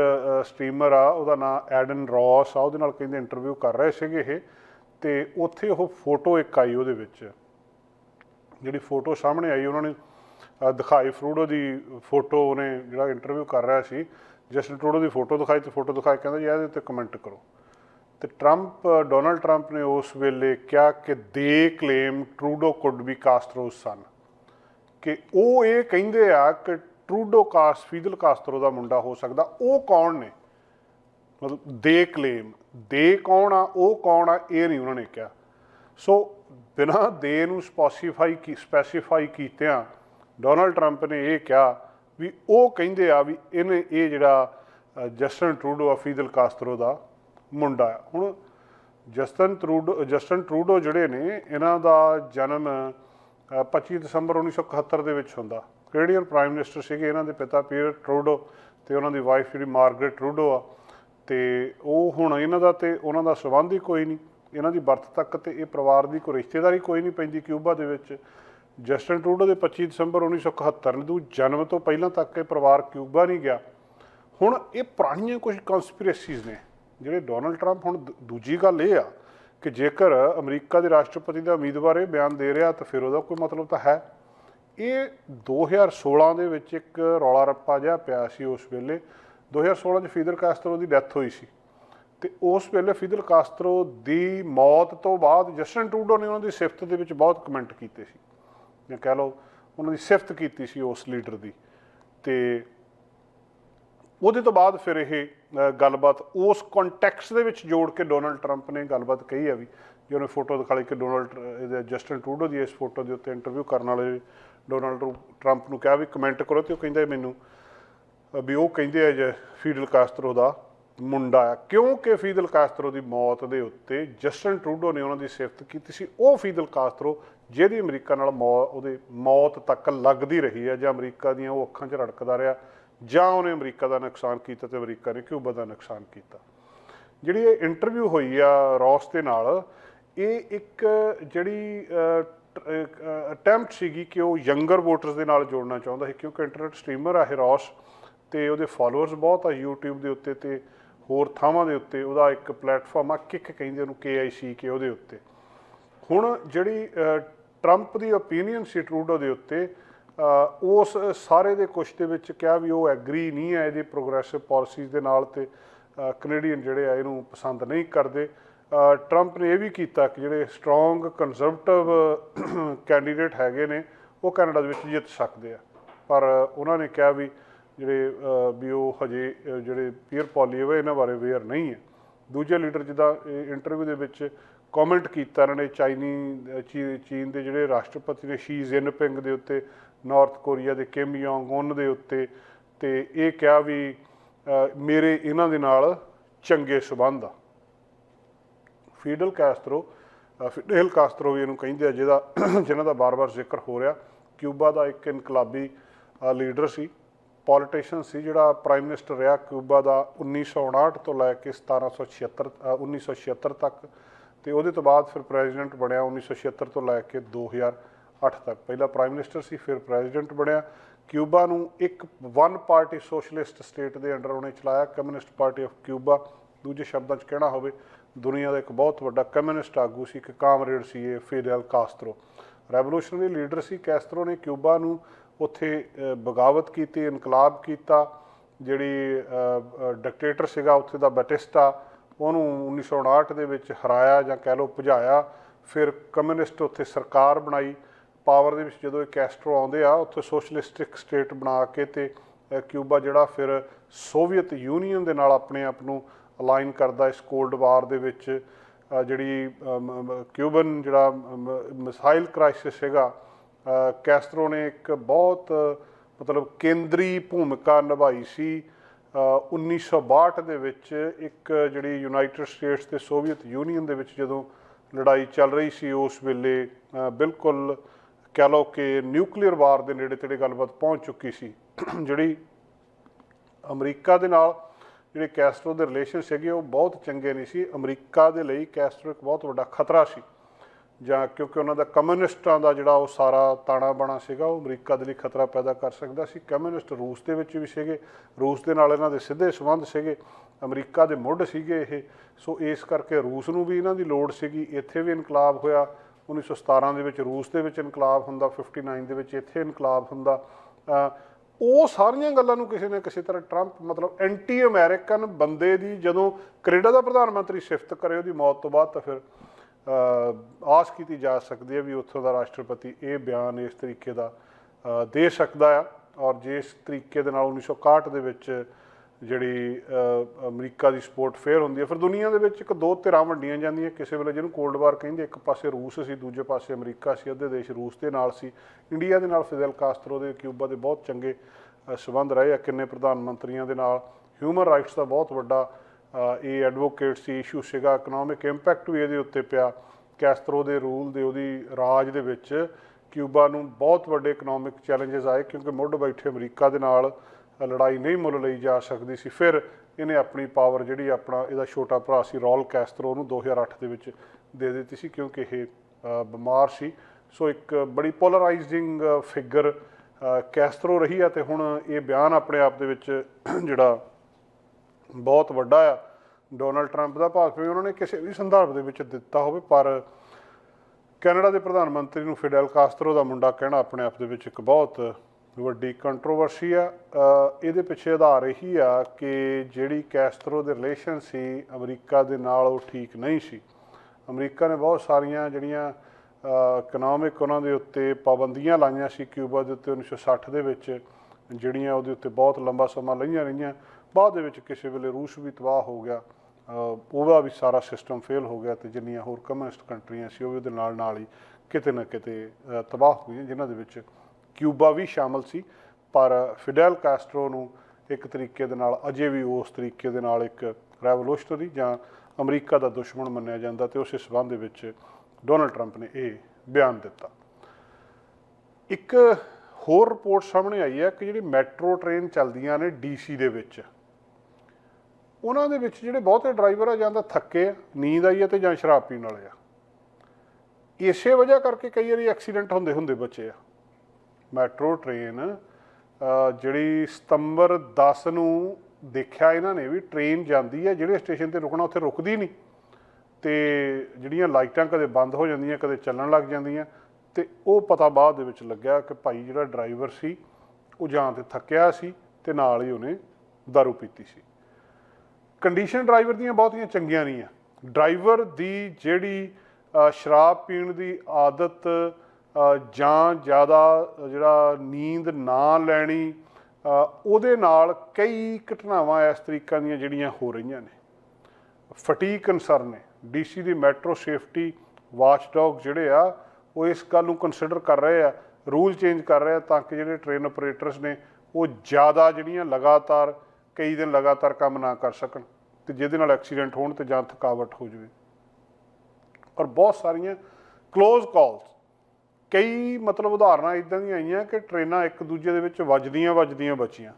ਸਟ੍ਰੀਮਰ ਆ, ਉਹਦਾ ਨਾਮ ਐਡਨ ਰੌਸ ਆ, ਉਹਦੇ ਨਾਲ ਕਹਿੰਦੇ ਇੰਟਰਵਿਊ ਕਰ ਰਹੇ ਸੀਗੇ ਇਹ, ਤੇ ਉੱਥੇ ਉਹ ਫੋਟੋ ਇੱਕ ਆਈ ਉਹਦੇ ਵਿੱਚ। ਜਿਹੜੀ ਫੋਟੋ ਸਾਹਮਣੇ ਆਈ, ਉਹਨਾਂ ਨੇ ਦਿਖਾਈ। ਫਰੂਡੋ ਦੀ ਫੋਟੋ ਉਹਨੇ ਜਿਹੜਾ ਇੰਟਰਵਿਊ ਕਰ ਰਿਹਾ ਸੀ, ਜਸਟਨ ਟਰੂਡੋ ਦੀ ਫੋਟੋ ਦਿਖਾਈ ਤੇ ਫੋਟੋ ਦਿਖਾਈ ਕਹਿੰਦਾ ਜੀ ਇਹਦੇ ਉੱਤੇ ਕਮੈਂਟ ਕਰੋ। ਤੇ ਟਰੰਪ ਡੋਨਲਡ ਟਰੰਪ ਨੇ ਉਸ ਵੇਲੇ ਕਿਹਾ ਕਿ the claim Trudeau could be Castro's son ਕਿ ਉਹ ਇਹ ਕਹਿੰਦੇ ਆ ਕਿ ਟਰੂਡੋ ਕਾਸ ਫੀਦਲ ਕਾਸਟਰੋ ਦਾ ਮੁੰਡਾ ਹੋ ਸਕਦਾ। ਉਹ ਕੌਣ ਨੇ? ਮਤਲਬ ਦੇ ਕਲੇਮ ਦੇ ਕੌਣ ਆ? ਉਹ ਕੌਣ ਆ? ਇਹ ਨਹੀਂ ਉਹਨਾਂ ਨੇ ਕਿਹਾ। ਸੋ ਬਿਨਾਂ ਦੇ ਨੂੰ ਸਪੈਸੀਫਾਈ ਕੀ ਸਪੈਸੀਫਾਈ ਕੀਤਿਆਂ ਡੋਨਲਡ ਟਰੰਪ ਨੇ ਇਹ ਕਿਹਾ ਵੀ ਉਹ ਕਹਿੰਦੇ ਆ ਵੀ ਇਹਨੇ ਇਹ ਜਿਹੜਾ ਜਸਟਨ ਟਰੂਡੋ ਆ ਫੀਦਲ ਕਾਸਟਰੋ ਦਾ ਮੁੰਡਾ ਆ। ਹੁਣ ਜਸਟਨ ਟਰੂਡੋ ਜਸਟਨ ਟਰੂਡੋ ਜਿਹੜੇ ਨੇ ਇਹਨਾਂ ਦਾ ਜਨਮ ਅ, 25 ਦਸੰਬਰ 1971 ਦੇ ਵਿੱਚ ਹੁੰਦਾ। ਕੈਨੇਡੀਅਨ ਪ੍ਰਾਈਮ ਮਿਨਿਸਟਰ ਸੀਗੇ ਇਹਨਾਂ ਦੇ ਪਿਤਾ ਪੀਅਰ ਟਰੂਡੋ ਤੇ ਉਹਨਾਂ ਦੀ ਵਾਈਫ ਜਿਹੜੀ ਮਾਰਗਰੇਟ ਟਰੂਡੋ ਆ। ਤੇ ਉਹ ਹੁਣ ਇਹਨਾਂ ਦਾ ਤੇ ਉਹਨਾਂ ਦਾ ਸੰਬੰਧ ਹੀ ਕੋਈ ਨਹੀਂ। ਇਹਨਾਂ ਦੀ ਬਰਥ ਤੱਕ ਤੇ ਇਹ ਪਰਿਵਾਰ ਦੀ ਕੋਈ ਰਿਸ਼ਤੇਦਾਰੀ ਕੋਈ ਨਹੀਂ ਪੈਂਦੀ ਕਿਊਬਾ ਦੇ ਵਿੱਚ। ਜਸਟਨ ਟਰੂਡੋ ਦੇ 25 ਦਸੰਬਰ 1971 ਨੂੰ ਜਨਮ ਤੋਂ ਪਹਿਲਾਂ ਤੱਕ ਇਹ ਪਰਿਵਾਰ ਕਿਊਬਾ ਨਹੀਂ ਗਿਆ। ਹੁਣ ਇਹ ਪੁਰਾਣੀਆਂ ਕੁਝ ਕਨਸਪੀਰੇਸੀਜ਼ ਨੇ, ਜਿਹੜੇ ਡੋਨਲਡ ਟਰੰਪ ਹੁਣ ਦੂ- ਦੂਜੀ ਗੱਲ ਇਹ ਆ ਕਿ ਜੇਕਰ ਅਮਰੀਕਾ ਦੇ ਰਾਸ਼ਟਰਪਤੀ ਦਾ ਉਮੀਦਵਾਰ ਇਹ ਬਿਆਨ ਦੇ ਰਿਹਾ ਤਾਂ ਫਿਰ ਉਹਦਾ ਕੋਈ ਮਤਲਬ ਤਾਂ ਹੈ। ਇਹ 2016 ਦੇ ਵਿੱਚ ਇੱਕ ਰੌਲਾ ਰੱਪਾ ਜਿਹਾ ਪਿਆ ਸੀ ਉਸ ਵੇਲੇ। 2016 ਚ ਫੀਦਰ ਕਾਸਟਰੋ ਦੀ ਡੈਥ ਹੋਈ ਸੀ। ਤੇ ਉਸ ਵੇਲੇ ਫਿਦਲ ਕਾਸਟਰੋ ਦੀ ਮੌਤ ਤੋਂ ਬਾਅਦ ਜਸਟਨ ਟਰੂਡੋ ਨੇ ਉਹਨਾਂ ਦੀ ਸਿਫਤ ਦੇ ਵਿੱਚ ਬਹੁਤ ਕਮੈਂਟ ਕੀਤੇ ਸੀ। ਜਾਂ ਕਹਿ ਲਓ ਉਹਨਾਂ ਦੀ ਸਿਫਤ ਕੀਤੀ ਸੀ ਉਸ ਲੀਡਰ ਦੀ। ਤੇ ਉਹਦੇ ਤੋਂ ਬਾਅਦ ਫਿਰ ਇਹ ਗੱਲਬਾਤ ਉਸ ਕੰਟੈਕਸਟ ਦੇ ਵਿੱਚ ਜੋੜ ਕੇ ਡੋਨਲਡ ਟਰੰਪ ਨੇ ਗੱਲਬਾਤ ਕਹੀ ਹੈ ਵੀ, ਜੇ ਉਹਨੇ ਫੋਟੋ ਦਿਖਾਈ ਕਿ ਡੋਨਲਡ ਟ- ਇਹਦੇ ਜਸਟਨ ਟਰੂਡੋ ਦੀ ਇਸ ਫੋਟੋ ਦੇ ਉੱਤੇ ਇੰਟਰਵਿਊ ਕਰਨ ਵਾਲੇ ਡੋਨਲਡ ਟਰੰਪ ਨੂੰ ਕਿਹਾ ਵੀ ਕਮੈਂਟ ਕਰੋ ਤੇ ਉਹ ਕਹਿੰਦਾ ਮੈਨੂੰ ਵੀ ਉਹ ਕਹਿੰਦੇ ਆ ਜੇ ਫੀਡਲ ਕਾਸਟਰੋ ਦਾ ਮੁੰਡਾ ਆ, ਕਿਉਂਕਿ ਫੀਦਲ ਕਾਸਤਰੋ ਦੀ ਮੌਤ ਦੇ ਉੱਤੇ ਜਸਟਨ ਟਰੂਡੋ ਨੇ ਉਹਨਾਂ ਦੀ ਸਿਫਤ ਕੀਤੀ ਸੀ, ਉਹ ਫੀਡਲ ਕਾਸਟਰੋ ਜਿਹਦੀ ਅਮਰੀਕਾ ਨਾਲ ਮੌ- ਉਹਦੇ ਮੌਤ ਤੱਕ ਲੱਗਦੀ ਰਹੀ ਹੈ, ਜਾਂ ਅਮਰੀਕਾ ਦੀਆਂ ਉਹ ਅੱਖਾਂ 'ਚ ਰੜਕਦਾ ਰਿਹਾ, ਜਾਂ ਉਹਨੇ ਅਮਰੀਕਾ ਦਾ ਨੁਕਸਾਨ ਕੀਤਾ ਤੇ ਅਮਰੀਕਾ ਨੇ ਕਿਊਬਾ ਦਾ ਨੁਕਸਾਨ ਕੀਤਾ। ਜਿਹੜੀ ਇਹ ਇੰਟਰਵਿਊ ਹੋਈ ਆ ਰੌਸ ਦੇ ਨਾਲ, ਇਹ ਇੱਕ ਜਿਹੜੀ ਅਟੈਂਪਟ ਸੀਗੀ ਕਿ ਉਹ ਯੰਗਰ ਵੋਟਰਸ ਦੇ ਨਾਲ ਜੋੜਨਾ ਚਾਹੁੰਦਾ ਸੀ, ਕਿਉਂਕਿ ਇੰਟਰਨੈਟ ਸਟ੍ਰੀਮਰ ਆ ਇਹ ਰੌਸ ਤੇ ਉਹਦੇ ਫਾਲੋਅਰਸ ਬਹੁਤ ਆ YouTube ਦੇ ਉੱਤੇ ਤੇ ਹੋਰ ਥਾਵਾਂ ਦੇ ਉੱਤੇ ਉਹਦਾ ਇੱਕ ਪਲੇਟਫਾਰਮ ਆ, ਕਿੱਕ ਕਹਿੰਦੇ ਉਹਨੂੰ KIC ਕੇ ਉਹਦੇ ਉੱਤੇ। ਹੁਣ ਜਿਹੜੀ ਟਰੰਪ ਦੀ ਓਪੀਨੀਅਨ ਸੀ ਟਰੂਡੋ ਦੇ ਉੱਤੇ ਉਸ ਸਾਰੇ ਦੇ ਕੁਛ ਦੇ ਵਿੱਚ ਕਿਹਾ ਵੀ ਉਹ ਐਗਰੀ ਨਹੀਂ ਹੈ ਇਹਦੀ ਪ੍ਰੋਗਰੈਸਿਵ ਪਾਲਿਸੀਜ਼ ਦੇ ਨਾਲ ਤੇ ਕੈਨੇਡੀਅਨ ਜਿਹੜੇ ਆ ਇਹਨੂੰ ਪਸੰਦ ਨਹੀਂ ਕਰਦੇ। ਟਰੰਪ ਨੇ ਇਹ ਵੀ ਕੀਤਾ ਕਿ ਜਿਹੜੇ ਸਟਰੋਂਗ ਕੰਜ਼ਰਵੇਟਿਵ ਕੈਂਡੀਡੇਟ ਹੈਗੇ ਨੇ, ਉਹ ਕੈਨੇਡਾ ਦੇ ਵਿੱਚ ਜਿੱਤ ਸਕਦੇ ਆ। ਪਰ ਉਹਨਾਂ ਨੇ ਕਿਹਾ ਵੀ ਜਿਹੜੇ ਵੀ ਉਹ ਹਜੇ ਜਿਹੜੇ ਪੀਅਰ ਪੋਲੀਓ ਹੈ ਇਹਨਾਂ ਬਾਰੇ ਅਵੇਅਰ ਨਹੀਂ ਹੈ। ਦੂਜੇ ਲੀਡਰ ਜਿੱਦਾਂ ਇੰਟਰਵਿਊ ਦੇ ਵਿੱਚ ਕਮੈਂਟ ਕੀਤਾ ਇਹਨਾਂ ਨੇ ਚਾਈਨੀ ਚੀ- ਚੀਨ ਦੇ ਜਿਹੜੇ ਰਾਸ਼ਟਰਪਤੀ ਨੇ ਸ਼ੀ ਜਿਨਪਿੰਗ ਦੇ ਉੱਤੇ ਨਾਰਥ ਕੋਰੀਆ ਦੇ ਕਿਮ ਯੋਂਗ ਉਨ ਦੇ ਉੱਤੇ ਤੇ ਇਹ ਕਿਹਾ ਵੀ ਮੇਰੇ ਇਹਨਾਂ ਦੇ ਨਾਲ ਚੰਗੇ ਸਬੰਧ ਆ। ਫੀਡਲ ਕਾਸਟਰੋ ਅ, ਫਿਡੇਲ ਕਾਸਟਰੋ ਵੀ ਇਹਨੂੰ ਕਹਿੰਦੇ ਆ ਜਿਹਦਾ ਜਿਨ੍ਹਾਂ ਦਾ ਬਾਰ-ਬਾਰ ਜ਼ਿਕਰ ਹੋ ਰਿਹਾ ਕਿਊਬਾ ਦਾ ਇੱਕ ਇਨਕਲਾਬੀ ਲੀਡਰ ਸੀ। ਪੋਲੀਟੀਸ਼ੀਅਨ ਸੀ ਜਿਹੜਾ ਪ੍ਰਾਈਮ ਮਿਨਿਸਟਰ ਰਿਹਾ ਕਿਊਬਾ ਦਾ 1959 ਤੋਂ ਲੈ ਕੇ 1776 ਅ, 1976 ਤੱਕ ਤੇ ਉਹਦੇ ਤੋਂ ਬਾਅਦ ਫਿਰ ਪ੍ਰੈਜ਼ੀਡੈਂਟ ਬਣਿਆ 1976 ਤੋਂ ਲੈ ਕੇ 2008 ਤੱਕ। ਪਹਿਲਾਂ ਪ੍ਰਾਈਮ ਮਿਨਿਸਟਰ ਸੀ ਫਿਰ ਪ੍ਰੈਜ਼ੀਡੈਂਟ ਬਣਿਆ। ਕਿਊਬਾ ਨੂੰ ਇੱਕ ਵਨ ਪਾਰਟੀ ਸੋਸ਼ਲਿਸਟ ਸਟੇਟ ਦੇ ਅੰਡਰ ਉਹਨੇ ਚਲਾਇਆ ਕਮਿਊਨਿਸਟ ਪਾਰਟੀ ਆਫ ਕਿਊਬਾ। ਦੂਜੇ ਸ਼ਬਦਾਂ 'ਚ ਕਹਿਣਾ ਹੋਵੇ ਦੁਨੀਆ ਦਾ ਇੱਕ ਬਹੁਤ ਵੱਡਾ ਕਮਿਊਨਿਸਟ ਆਗੂ ਸੀ ਇੱਕ ਕਾਮਰੇਡ ਸੀ ਇਹ ਫੀਡਲ ਕਾਸਟਰੋ ਰੈਵੋਲੂਸ਼ਨਰੀ ਲੀਡਰ ਸੀ ਕੈਸਟਰੋ ਨੇ ਕਿਊਬਾ ਨੂੰ ਉੱਥੇ ਬਗਾਵਤ ਕੀਤੀ, ਇਨਕਲਾਬ ਕੀਤਾ, ਜਿਹੜੀ ਡਿਕਟੇਟਰ ਸੀਗਾ, ਉੱਥੇ ਦਾ ਬੈਟਿਸਟਾ ਉਹਨੂੰ 1959 ਦੇ ਵਿੱਚ ਹਰਾਇਆ ਜਾਂ ਕਹਿ ਲਓ ਭਜਾਇਆ, ਫਿਰ ਕਮਿਊਨਿਸਟ ਉੱਥੇ ਸਰਕਾਰ ਬਣਾਈ ਪਾਵਰ ਦੇ ਵਿੱਚ ਜਦੋਂ ਇਹ ਕੈਸਟਰੋ ਆਉਂਦੇ ਆ, ਉੱਥੇ ਸੋਸ਼ਲਿਸਟਿਕ ਸਟੇਟ ਬਣਾ ਕੇ ਤੇ ਕਿਊਬਾ ਜਿਹੜਾ ਫਿਰ ਸੋਵੀਅਤ ਯੂਨੀਅਨ ਦੇ ਨਾਲ ਆਪਣੇ ਆਪ ਨੂੰ ਅਲਾਈਨ ਕਰਦਾ ਇਸ ਕੋਲਡ ਵਾਰ ਦੇ ਵਿੱਚ ਜਿਹੜੀ ਕਿਊਬਨ ਜਿਹੜਾ ਮਿਸਾਈਲ ਕ੍ਰਾਈਸਿਸ ਹੈਗਾ ਕੈਸਟਰੋ ਨੇ ਇੱਕ ਬਹੁਤ ਮਤਲਬ ਕੇਂਦਰੀ ਭੂਮਿਕਾ ਨਿਭਾਈ ਸੀ। ਅ, 1962 ਦੇ ਵਿੱਚ ਇੱਕ ਜਿਹੜੀ ਯੂਨਾਈਟਿਡ ਸਟੇਟਸ ਤੇ ਸੋਵੀਅਤ ਯੂਨੀਅਨ ਦੇ ਵਿੱਚ ਜਦੋਂ ਲੜਾਈ ਚੱਲ ਰਹੀ ਸੀ ਉਸ ਵੇਲੇ ਬਿਲਕੁਲ ਕਹਿ ਲਓ ਕਿ ਨਿਊਕਲੀਅਰ ਵਾਰ ਦੇ ਨੇੜੇ ਤੇੜੇ ਗੱਲਬਾਤ ਪਹੁੰਚ ਚੁੱਕੀ ਸੀ। ਜਿਹੜੀ ਅਮਰੀਕਾ ਦੇ ਨਾਲ ਜਿਹੜੇ ਕੈਸਟਰੋ ਦੇ ਰਿਲੇਸ਼ਨ ਸੀਗੇ ਉਹ ਬਹੁਤ ਚੰਗੇ ਨਹੀਂ ਸੀ। ਅਮਰੀਕਾ ਦੇ ਲਈ ਕੈਸਟਰੋ ਇੱਕ ਬਹੁਤ ਵੱਡਾ ਖਤਰਾ ਸੀ। ਜਾਂ ਕਿਉਂਕਿ ਉਹਨਾਂ ਦਾ ਕਮਿਊਨਿਸਟਾਂ ਦਾ ਜਿਹੜਾ ਉਹ ਸਾਰਾ ਤਾਣਾ ਬਣਾ ਸੀਗਾ, ਉਹ ਅਮਰੀਕਾ ਦੇ ਲਈ ਖਤਰਾ ਪੈਦਾ ਕਰ ਸਕਦਾ ਸੀ। ਕਮਿਊਨਿਸਟ ਰੂਸ ਦੇ ਵਿੱਚ ਵੀ ਸੀਗੇ। ਰੂਸ ਦੇ ਨਾਲ ਇਹਨਾਂ ਦੇ ਸਿੱਧੇ ਸੰਬੰਧ ਸੀਗੇ। ਅਮਰੀਕਾ ਦੇ ਮੁੱਢ ਸੀਗੇ ਇਹ। ਸੋ ਇਸ ਕਰਕੇ ਰੂਸ ਨੂੰ ਵੀ ਇਹਨਾਂ ਦੀ ਲੋੜ ਸੀਗੀ। ਇੱਥੇ ਵੀ ਇਨਕਲਾਬ ਹੋਇਆ। 1917 ਦੇ ਵਿੱਚ ਰੂਸ ਦੇ ਵਿੱਚ ਇਨਕਲਾਬ ਹੁੰਦਾ। 59 ਦੇ ਵਿੱਚ ਇੱਥੇ ਇਨਕਲਾਬ ਹੁੰਦਾ। ਉਹ ਸਾਰੀਆਂ ਗੱਲਾਂ ਨੂੰ ਕਿਸੇ ਨਾ ਕਿਸੇ ਤਰ੍ਹਾਂ ਟਰੰਪ ਮਤਲਬ ਐਂਟੀ ਅਮਰੀਕਨ ਬੰਦੇ ਦੀ ਜਦੋਂ ਕੈਨੇਡਾ ਦਾ ਪ੍ਰਧਾਨ ਮੰਤਰੀ ਸਿਫਤ ਕਰੇ ਉਹਦੀ ਮੌਤ ਤੋਂ ਬਾਅਦ ਤਾਂ ਫਿਰ ਆਸ ਕੀਤੀ ਜਾ ਸਕਦੀ ਹੈ ਵੀ ਉੱਥੋਂ ਦਾ ਰਾਸ਼ਟਰਪਤੀ ਇਹ ਬਿਆਨ ਇਸ ਤਰੀਕੇ ਦਾ ਦੇ ਸਕਦਾ ਆ। ਔਰ ਜਿਸ ਤਰੀਕੇ ਦੇ ਨਾਲ 1961 ਦੇ ਵਿੱਚ ਜਿਹੜੀ ਅਮਰੀਕਾ ਦੀ ਸਪੋਰਟ ਫੇਅਰ ਹੁੰਦੀ ਹੈ ਫਿਰ ਦੁਨੀਆ ਦੇ ਵਿੱਚ ਇੱਕ ਦੋ ਧਿਰਾਂ ਵੰਡੀਆਂ ਜਾਂਦੀਆਂ। ਕਿਸੇ ਵੇਲੇ ਜਿਹਨੂੰ ਕੋਲਡ ਵਾਰ ਕਹਿੰਦੇ ਇੱਕ ਪਾਸੇ ਰੂਸ ਸੀ ਦੂਜੇ ਪਾਸੇ ਅਮਰੀਕਾ ਸੀ ਅੱਧੇ ਦੇਸ਼ ਰੂਸ ਦੇ ਨਾਲ ਸੀ। ਇੰਡੀਆ ਦੇ ਨਾਲ ਫਿਦਲ ਕਾਸਟਰੋ ਦੇ ਕਿਊਬਾ ਦੇ ਬਹੁਤ ਚੰਗੇ ਅ, ਸੰਬੰਧ ਰਹੇ ਆ। ਕਿੰਨੇ ਪ੍ਰਧਾਨ ਮੰਤਰੀਆਂ ਦੇ ਨਾਲ ਹਿਊਮਨ ਰਾਈਟਸ ਦਾ ਬਹੁਤ ਵੱਡਾ ਇਹ ਐਡਵੋਕੇਟ ਸੀ ਇਸ਼ੂ ਸੀਗਾ ਇਕਨੋਮਿਕ ਇੰਪੈਕਟ ਵੀ ਇਹਦੇ ਉੱਤੇ ਪਿਆ। ਕੈਸਟਰੋ ਦੇ ਰੂਲ ਦੇ, ਉਹਦੀ ਰਾਜ ਦੇ ਵਿੱਚ ਕਿਊਬਾ ਨੂੰ ਬਹੁਤ ਵੱਡੇ ਇਕਨੋਮਿਕ ਚੈਲੰਜਸ ਆਏ, ਕਿਉਂਕਿ ਮੁੱਢ ਬੈਠੇ ਅਮਰੀਕਾ ਦੇ ਨਾਲ ਲੜਾਈ ਨਹੀਂ ਮੁੱਲ ਲਈ ਜਾ ਸਕਦੀ ਸੀ। ਫਿਰ ਇਹਨੇ ਆਪਣੀ ਪਾਵਰ ਜਿਹੜੀ ਆਪਣਾ, ਇਹਦਾ ਛੋਟਾ ਭਰਾ ਸੀ ਰੌਲ ਕੈਸਟਰੋ ਨੂੰ 2008 ਦੇ ਵਿੱਚ ਦੇ ਦਿੱਤੀ ਸੀ, ਕਿਉਂਕਿ ਇਹ ਬਿਮਾਰ ਸੀ। ਸੋ ਇੱਕ ਬੜੀ ਪੋਲਰਾਈਜ਼ਿੰਗ ਫਿਗਰ ਕੈਸਟਰੋ ਰਹੀ ਆ ਤੇ ਹੁਣ ਇਹ ਬਿਆਨ ਆਪਣੇ ਆਪ ਦੇ ਵਿੱਚ ਜਿਹੜਾ ਬਹੁਤ ਵੱਡਾ ਆ। ਡੋਨਲਡ ਟਰੰਪ ਦਾ ਭਾਵੇਂ ਉਹਨਾਂ ਨੇ ਕਿਸੇ ਵੀ ਸੰਦਰਭ ਦੇ ਵਿੱਚ ਦਿੱਤਾ ਹੋਵੇ, ਪਰ ਕੈਨੇਡਾ ਦੇ ਪ੍ਰਧਾਨ ਮੰਤਰੀ ਨੂੰ ਫਿਡੈਲ ਕਾਸਟਰੋ ਦਾ ਮੁੰਡਾ ਕਹਿਣਾ ਆਪਣੇ ਆਪ ਦੇ ਵਿੱਚ ਇੱਕ ਬਹੁਤ ਵੱਡੀ ਕੰਟਰੋਵਰਸੀ ਆ। ਇਹਦੇ ਪਿੱਛੇ ਆਧਾਰ ਇਹੀ ਆ ਕਿ ਜਿਹੜੀ ਕੈਸਟਰੋ ਦੇ ਰਿਲੇਸ਼ਨ ਸੀ, ਅਮਰੀਕਾ ਦੇ ਨਾਲ ਉਹ ਠੀਕ ਨਹੀਂ ਸੀ। ਅਮਰੀਕਾ ਨੇ ਬਹੁਤ ਸਾਰੀਆਂ ਜਿਹੜੀਆਂ ਇਕਨੋਮਿਕ ਉਹਨਾਂ ਦੇ ਉੱਤੇ ਪਾਬੰਦੀਆਂ ਲਾਈਆਂ ਸੀ, ਕਿਊਬਾ ਦੇ ਉੱਤੇ 1960 ਦੇ ਵਿੱਚ, ਜਿਹੜੀਆਂ ਉਹਦੇ ਉੱਤੇ ਬਹੁਤ ਲੰਬਾ ਸਮਾਂ ਲਈਆਂ ਰਹੀਆਂ। ਬਾਅਦ ਦੇ ਵਿੱਚ ਕਿਸੇ ਵੇਲੇ ਰੂਸ ਵੀ ਤਬਾਹ ਹੋ ਗਿਆ ਉਹਦਾ ਵੀ ਸਾਰਾ ਸਿਸਟਮ ਫੇਲ ਹੋ ਗਿਆ ਤੇ ਜਿੰਨੀਆਂ ਹੋਰ ਕਮਿਊਨਿਸਟ ਕੰਟਰੀਆਂ ਸੀ ਉਹ ਵੀ ਉਹਦੇ ਨਾਲ ਨਾਲ ਹੀ ਕਿਤੇ ਨਾ ਕਿਤੇ ਤਬਾਹ ਹੋ ਗਈਆਂ, ਜਿਨ੍ਹਾਂ ਦੇ ਵਿੱਚ ਕਿਊਬਾ ਵੀ ਸ਼ਾਮਲ ਸੀ। ਪਰ ਫਿਡੈਲ ਕਾਸਟਰੋ ਨੂੰ ਇੱਕ ਤਰੀਕੇ ਦੇ ਨਾਲ, ਅਜੇ ਵੀ ਉਸ ਤਰੀਕੇ ਦੇ ਨਾਲ ਇੱਕ ਰੈਵੋਲੂਸ਼ਨਰੀ ਜਾਂ ਅਮਰੀਕਾ ਦਾ ਦੁਸ਼ਮਣ ਮੰਨਿਆ ਜਾਂਦਾ ਤੇ ਉਸੇ ਸਬੰਧ ਦੇ ਵਿੱਚ ਡੋਨਲਡ ਟਰੰਪ ਨੇ ਇਹ ਬਿਆਨ ਦਿੱਤਾ। ਇੱਕ ਹੋਰ ਰਿਪੋਰਟ ਸਾਹਮਣੇ ਆਈ ਹੈ ਕਿ ਜਿਹੜੀ ਮੈਟਰੋ ਟ੍ਰੇਨ ਚੱਲਦੀਆਂ ਨੇ ਡੀਸੀ ਦੇ ਵਿੱਚ ਉਹਨਾਂ ਦੇ ਵਿੱਚ ਜਿਹੜੇ ਬਹੁਤੇ ਡਰਾਈਵਰ ਆ ਜਾਂ ਤਾਂ ਥੱਕੇ ਆ, ਨੀਂਦ ਆਈ ਆ ਤੇ ਜਾਂ ਸ਼ਰਾਬ ਪੀਣ ਵਾਲੇ ਆ। ਇਸੇ ਵਜ੍ਹਾ ਕਰਕੇ ਕਈ ਵਾਰੀ ਐਕਸੀਡੈਂਟ ਹੁੰਦੇ ਹੁੰਦੇ ਬੱਚੇ ਆ। ਮੈਟਰੋ ਟ੍ਰੇਨ ਜਿਹੜੀ ਸਤੰਬਰ 10 ਨੂੰ ਦੇਖਿਆ ਇਹਨਾਂ ਨੇ ਵੀ ਟ੍ਰੇਨ ਜਾਂਦੀ ਹੈ ਜਿਹੜੇ ਸਟੇਸ਼ਨ ਤੇ ਰੁਕਣਾ ਉੱਥੇ ਰੁਕਦੀ ਨਹੀਂ। ਤੇ ਜਿਹੜੀਆਂ ਲਾਈਟਾਂ ਕਦੇ ਬੰਦ ਹੋ ਜਾਂਦੀਆਂ, ਕਦੇ ਚੱਲਣ ਲੱਗ ਜਾਂਦੀਆਂ। ਤੇ ਉਹ ਪਤਾ ਬਾਅਦ ਦੇ ਵਿੱਚ ਲੱਗਿਆ ਕਿ ਭਾਈ ਜਿਹੜਾ ਡਰਾਈਵਰ ਸੀ, ਉਹ ਜਾਂ ਤੇ ਥੱਕਿਆ ਸੀ ਤੇ ਨਾਲ ਹੀ ਉਹਨੇ ਦਾਰੂ ਪੀਤੀ ਸੀ। ਕੰਡੀਸ਼ਨ ਡਰਾਈਵਰ ਦੀਆਂ ਬਹੁਤੀਆਂ ਚੰਗੀਆਂ ਨਹੀਂ ਆ। ਡਰਾਈਵਰ ਦੀ ਜਿਹੜੀ ਸ਼ਰਾਬ ਪੀਣ ਦੀ ਆਦਤ ਜਾਂ ਜ਼ਿਆਦਾ ਜਿਹੜਾ ਨੀਂਦ ਨਾ ਲੈਣੀ ਉਹਦੇ ਨਾਲ ਕਈ ਘਟਨਾਵਾਂ ਇਸ ਤਰੀਕਾਂ ਦੀਆਂ ਜਿਹੜੀਆਂ ਹੋ ਰਹੀਆਂ ਨੇ। ਫਟੀਕ ਕੰਸਰਨ ਨੇ। ਡੀਸੀ ਦੀ ਮੈਟਰੋ ਸੇਫਟੀ ਵਾਚਡੌਗ ਜਿਹੜੇ ਆ, ਉਹ ਇਸ ਗੱਲ ਨੂੰ ਕੰਸੀਡਰ ਕਰ ਰਹੇ ਆ, ਰੂਲ ਚੇਂਜ ਕਰ ਰਹੇ ਆ ਤਾਂ ਕਿ ਜਿਹੜੇ ਟ੍ਰੇਨ ਆਪਰੇਟਰਸ ਨੇ, ਉਹ ਜ਼ਿਆਦਾ ਜਿਹੜੀਆਂ ਲਗਾਤਾਰ, ਕਈ ਦਿਨ ਲਗਾਤਾਰ ਕੰਮ ਨਾ ਕਰ ਸਕਣ। ਤੇ ਜਿਹਦੇ ਨਾਲ ਐਕਸੀਡੈਂਟ ਹੋਣ ਤੇ ਜਾਂ ਥਕਾਵਟ ਹੋ ਜਾਵੇ। ਔਰ ਬਹੁਤ ਸਾਰੀਆਂ ক্লোਜ਼ ਕਾਲਸ ਕਈ ਮਤਲਬ ਉਦਾਹਰਨਾਂ ਇਦਾਂ ਦੀਆਂ ਆਈਆਂ ਕਿ ਟ੍ਰੇਨਾਂ ਇੱਕ ਦੂਜੇ ਦੇ ਵਿੱਚ ਵੱਜਦੀਆਂ ਵੱਜਦੀਆਂ ਬਚੀਆਂ।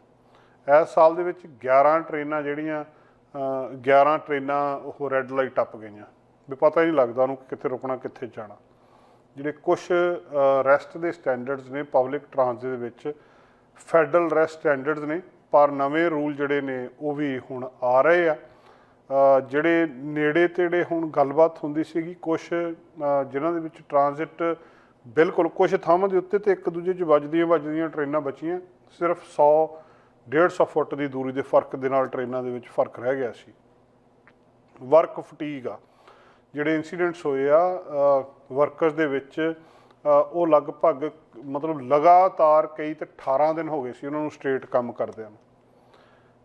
ਇਸ ਸਾਲ ਦੇ ਵਿੱਚ 11 ਟ੍ਰੇਨਾਂ ਜਿਹੜੀਆਂ ਅ, 11 ਟ੍ਰੇਨਾਂ ਉਹ ਰੈੱਡ ਲਾਈਟ ਟੱਪ ਗਈਆਂ। ਵੀ ਪਤਾ ਹੀ ਨਹੀਂ ਲੱਗਦਾ ਉਹਨੂੰ ਕਿ ਕਿੱਥੇ ਰੁਕਣਾ ਕਿੱਥੇ ਜਾਣਾ। ਜਿਹੜੇ ਕੁਝ ਰੈਸਟ ਦੇ ਸਟੈਂਡਰਡਸ ਨੇ ਪਬਲਿਕ ਟਰਾਂਸਪੋਰਟ ਦੇ ਵਿੱਚ ਫੈਡਰਲ ਰੈਸਟ ਸਟੈਂਡਰਡਸ ਨੇ ਪਰ ਨਵੇਂ ਰੂਲ ਜਿਹੜੇ ਨੇ ਉਹ ਵੀ ਹੁਣ ਆ ਰਹੇ ਆ। ਜਿਹੜੇ ਨੇੜੇ ਤੇੜੇ ਹੁਣ ਗੱਲਬਾਤ ਹੁੰਦੀ ਸੀਗੀ ਕੁਝ ਜਿਨ੍ਹਾਂ ਦੇ ਵਿੱਚ ਟਰਾਂਜ਼ਿਟ ਬਿਲਕੁਲ ਕੁਝ ਥਾਵਾਂ ਦੇ ਉੱਤੇ ਤੇ ਇੱਕ ਦੂਜੇ 'ਚ ਵੱਜਦੀਆਂ ਵੱਜਦੀਆਂ ਟ੍ਰੇਨਾਂ ਬਚੀਆਂ। ਸਿਰਫ 100 150 ਫੁੱਟ ਦੀ ਦੂਰੀ ਦੇ ਫ਼ਰਕ ਦੇ ਨਾਲ ਟ੍ਰੇਨਾਂ ਦੇ ਵਿੱਚ ਫ਼ਰਕ ਰਹਿ ਗਿਆ ਸੀ। ਵਰਕ ਫਟੀਗ ਆ। ਜਿਹੜੇ ਇਨਸੀਡੈਂਟਸ ਹੋਏ ਆ ਵਰਕਰਸ ਦੇ ਵਿੱਚ ਉਹ ਲਗਭਗ, ਮਤਲਬ ਲਗਾਤਾਰ ਕਈ ਤੇ 18 ਦਿਨ ਹੋ ਗਏ ਸੀ ਉਹਨਾਂ ਨੂੰ ਸਟ੍ਰੇਟ ਕੰਮ ਕਰਦਿਆਂ ਨੂੰ।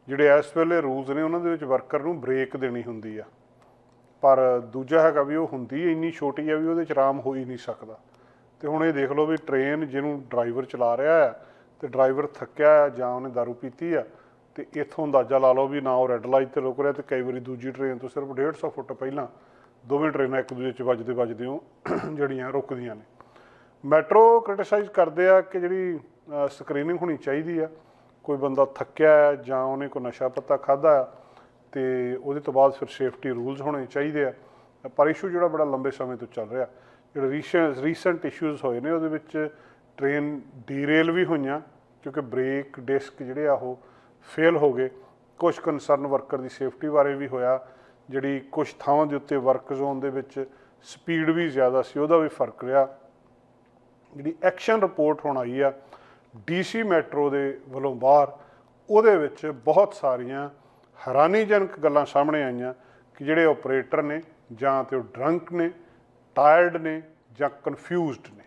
ਜਿਹੜੇ ਇਸ ਵੇਲੇ ਰੂਲਸ ਨੇ ਉਹਨਾਂ ਦੇ ਵਿੱਚ ਵਰਕਰ ਨੂੰ ਬ੍ਰੇਕ ਦੇਣੀ ਹੁੰਦੀ ਆ। ਪਰ ਦੂਜਾ ਹੈਗਾ ਵੀ ਉਹ ਹੁੰਦੀ ਇੰਨੀ ਛੋਟੀ ਆ ਵੀ ਉਹਦੇ ਚ ਆਰਾਮ ਹੋ ਹੀ ਨਹੀਂ ਸਕਦਾ। ਤੇ ਹੁਣ ਇਹ ਦੇਖ ਲਓ ਵੀ ਟ੍ਰੇਨ ਜਿਹਨੂੰ ਡਰਾਈਵਰ ਚਲਾ ਰਿਹਾ ਹੈ ਤੇ ਡਰਾਈਵਰ ਥੱਕਿਆ ਜਾਂ ਉਹਨੇ ਦਾਰੂ ਪੀਤੀ ਆ, ਤੇ ਇੱਥੋਂ ਅੰਦਾਜ਼ਾ ਲਾ ਲਓ ਵੀ ਨਾ ਉਹ ਰੈੱਡ ਲਾਈਟ ਤੇ ਰੁਕ ਰਿਹਾ ਤੇ ਕਈ ਵਾਰੀ ਦੂਜੀ ਟ੍ਰੇਨ ਤੋਂ ਸਿਰਫ 150 ਫੁੱਟ ਪਹਿਲਾਂ ਦੋਵੇਂ ਟ੍ਰੇਨਾਂ ਇੱਕ ਦੂਜੇ 'ਚ ਵੱਜਦੇ ਵੱਜਦੇ ਉਹ ਜਿਹੜੀਆਂ ਰੁਕਦੀਆਂ ਨੇ। ਮੈਟਰੋ ਕ੍ਰਿਟਿਸਾਈਜ਼ ਕਰਦੇ ਆ ਕਿ ਜਿਹੜੀ ਸਕਰੀਨਿੰਗ ਹੋਣੀ ਚਾਹੀਦੀ ਆ। ਕੋਈ ਬੰਦਾ ਥੱਕਿਆ ਹੈ ਜਾਂ ਉਹਨੇ ਕੋਈ ਨਸ਼ਾ ਪੱਤਾ ਖਾਦਾ ਆ ਤੇ ਉਹਦੇ ਤੋਂ ਬਾਅਦ ਫਿਰ ਸੇਫਟੀ ਰੂਲਸ ਹੋਣੇ ਚਾਹੀਦੇ ਆ। ਪਰ ਇਸ਼ੂ ਜਿਹੜਾ ਬੜਾ ਲੰਬੇ ਸਮੇਂ ਤੋਂ ਚੱਲ ਰਿਹਾ। ਜਿਹੜੇ ਰੀਸੈਂਟ ਰੀਸੈਂਟ ਇਸ਼ੂਜ਼ ਹੋਏ ਨੇ ਉਹਦੇ ਵਿੱਚ ਟ੍ਰੇਨ ਡੀਰੇਲ ਵੀ ਹੋਈਆਂ ਕਿਉਂਕਿ ਬ੍ਰੇਕ ਡਿਸਕ ਜਿਹੜੇ ਆ ਉਹ ਫੇਲ ਹੋ ਗਏ। ਕੁਝ ਕੰਸਰਨ ਵਰਕਰ ਦੀ ਸੇਫਟੀ ਬਾਰੇ ਵੀ ਹੋਇਆ। ਜਿਹੜੀ ਕੁਝ ਥਾਵਾਂ ਦੇ ਉੱਤੇ ਵਰਕ ਜ਼ੋਨ ਦੇ ਵਿੱਚ ਸਪੀਡ ਵੀ ਜ਼ਿਆਦਾ ਸੀ, ਉਹਦਾ ਵੀ ਫ਼ਰਕ ਰਿਹਾ। ਜਿਹੜੀ ਐਕਸ਼ਨ ਰਿਪੋਰਟ ਹੁਣ ਆਈ ਆ ਡੀਸੀ ਮੈਟਰੋ ਦੇ ਵੱਲੋਂ ਬਾਹਰ ਉਹਦੇ ਵਿੱਚ ਬਹੁਤ ਸਾਰੀਆਂ ਹੈਰਾਨੀਜਨਕ ਗੱਲਾਂ ਸਾਹਮਣੇ ਆਈਆਂ ਕਿ ਜਿਹੜੇ ਆਪਰੇਟਰ ਨੇ ਜਾਂ ਤੇ ਉਹ ਡਰੰਕ ਨੇ, ਟਾਇਰਡ ਨੇ ਜਾਂ ਕਨਫਿਊਜ਼ਡ ਨੇ।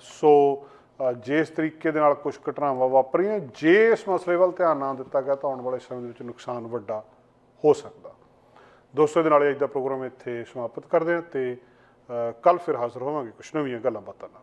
ਸੋ ਜਿਸ ਤਰੀਕੇ ਦੇ ਨਾਲ ਕੁਝ ਘਟਨਾਵਾਂ ਵਾਪਰੀਆਂ, ਜੇ ਇਸ ਮਸਲੇ ਵੱਲ ਧਿਆਨ ਨਾ ਦਿੱਤਾ ਗਿਆ ਤਾਂ ਆਉਣ ਵਾਲੇ ਸਮੇਂ ਦੇ ਵਿੱਚ ਨੁਕਸਾਨ ਵੱਡਾ ਹੋ ਸਕਦਾ। ਦੋਸਤੋ ਦੇ ਨਾਲ ਅੱਜ ਦਾ ਪ੍ਰੋਗਰਾਮ ਇੱਥੇ ਸਮਾਪਤ ਕਰਦੇ ਹਾਂ ਤੇ ਕੱਲ ਫਿਰ ਹਾਜ਼ਰ ਹੋਵਾਂਗੇ ਕੁਝ ਨਵੀਆਂ ਗੱਲਾਂ ਬਾਤਾਂ ਨਾਲ।